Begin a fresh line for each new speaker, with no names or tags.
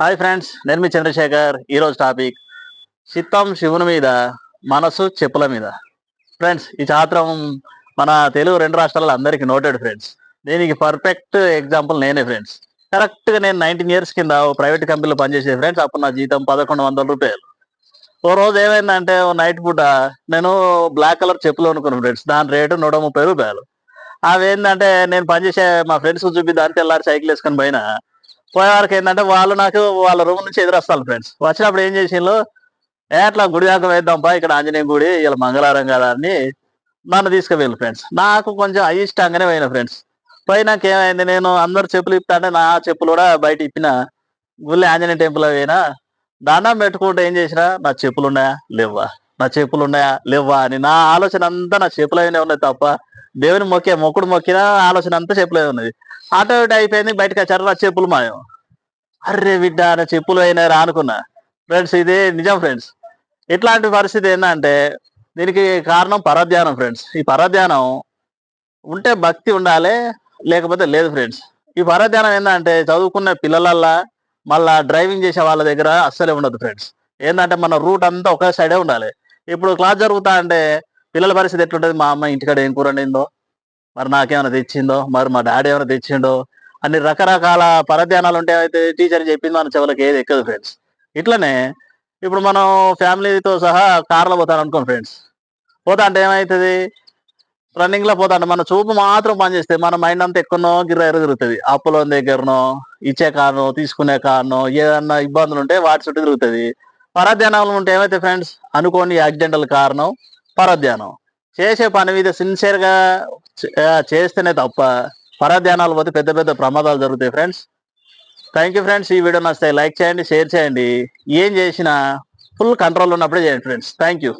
Hi friends నేను మీ చంద్రశేఖర్. ఈరోజు topic చిత్తం శివుని మీద మనసు చెప్పుల మీద. ఫ్రెండ్స్ ఈ చాత్రం మన తెలుగు రెండు రాష్ట్రాల అందరికీ నోటెడ్ ఫ్రెండ్స్ దీనికి పర్ఫెక్ట్ ఎగ్జాంపుల్ నేనే ఫ్రెండ్స్ కరెక్ట్గా నేను నైన్టీన్ ఇయర్స్ కింద ప్రైవేట్ కంపెనీలో పనిచేసే ఫ్రెండ్స్ అప్పుడు నా జీతం పదకొండు వందల రూపాయలు. ఓ రోజు ఏమైందంటే ఓ నైట్ పూట నేను బ్లాక్ కలర్ చెప్పులు అనుకున్నాను ఫ్రెండ్స్ దాని రేటు నూట ముప్పై రూపాయలు. అవి ఏంటంటే నేను పనిచేసే మా ఫ్రెండ్స్ చూపి దాని తెల్లారి సైకిల్ వేసుకొని పోయినా. పోయే ఏంటంటే వాళ్ళు నాకు వాళ్ళ రూమ్ నుంచి ఎదురొస్తారు ఫ్రెండ్స్ వచ్చినప్పుడు ఏం చేసిండ్రు? ఎట్లా గుడి దాకా వేద్దాంపా ఇక్కడ ఆంజనేయ గుడి ఇలా మంగళవారం కదా అని నన్ను తీసుకువెళ్ళి ఫ్రెండ్స్ నాకు కొంచెం అయిష్టంగానే పోయిన ఫ్రెండ్స్ పోయినాక ఏమైంది నేను అందరు చెప్పులు ఇప్పుతా నా చెప్పులు కూడా బయట ఇప్పిన. గుళ్ళి ఆంజనేయ టెంపుల్ పోయినా. దండం పెట్టుకుంటే ఏం చేసినా నా చెప్పులు ఉన్నాయా? లేవా నా చెప్పులు ఉన్నాయా? లేవా అని నా ఆలోచన అంతా నా చెప్పులు అయినా ఉన్నాయి తప్ప దేవుని మొక్కే మొక్కుడు మొక్కిన ఆలోచన అంతా చెప్పలేదు ఉన్నది. ఆటో ఇటు అయిపోయింది బయటకు వచ్చారు నా చెప్పులు మాయం. అర్రే బిడ్డ నా చెప్పులు అయినారా అనుకున్నా. ఫ్రెండ్స్ ఇది నిజం ఫ్రెండ్స్. ఇట్లాంటి పరిస్థితి ఏంటంటే దీనికి కారణం పరధ్యానం ఫ్రెండ్స్. ఈ పరధ్యానం ఉంటే భక్తి ఉండాలి లేకపోతే లేదు ఫ్రెండ్స్. ఈ పరధ్యానం ఏంటంటే చదువుకున్న పిల్లలల్లా మళ్ళా డ్రైవింగ్ చేసే వాళ్ళ దగ్గర అస్సలే ఉండదు ఫ్రెండ్స్. ఏంటంటే మన రూట్ అంతా ఒకే సైడే ఉండాలి. ఇప్పుడు క్లాస్ జరుగుతా అంటే పిల్లల పరిస్థితి ఎట్లుంటుంది? మా అమ్మ ఇంటికాడ ఏం కూర వండిందో మరి నాకేమైనా తెచ్చిందో? మరి మా డాడీ ఏమైనా తెచ్చిండో? అన్ని రకరకాల పరధ్యానాలు ఉంటే అయితే టీచర్ చెప్పింది మన చెవులకు ఏది ఎక్కదు ఫ్రెండ్స్. ఇట్లనే ఇప్పుడు మనం ఫ్యామిలీతో సహా కార్లో పోతాను అనుకోండి ఫ్రెండ్స్. పోతా అంటే ఏమవుతుంది రన్నింగ్లో పోతా అంటే మన చూపు మాత్రం పనిచేస్తే మన మైండ్ అంతా ఎక్కడనో గిర్ర ఎరుగుతుంది అప్పులో దగ్గరనో ఇచ్చే కారణం తీసుకునే కారణం ఏదన్నా ఇబ్బందులు ఉంటే వాటి చుట్టూ తిరుగుతుంది. పరధ్యానాలు ఉంటే ఏమైతే ఫ్రెండ్స్? అనుకోని యాక్సిడెంటల్ కారణం పరధ్యానం. చేసే పని మీద సిన్సియర్గా చేస్తేనే తప్ప పరధ్యానాలు పోతే పెద్ద పెద్ద ప్రమాదాలు జరుగుతాయి ఫ్రెండ్స్ థ్యాంక్ యూ ఫ్రెండ్స్ ఈ వీడియో నచ్చితే లైక్ చేయండి షేర్ చేయండి. ఏం చేసినా ఫుల్ కంట్రోల్ ఉన్నప్పుడే చేయండి ఫ్రెండ్స్ థ్యాంక్ యూ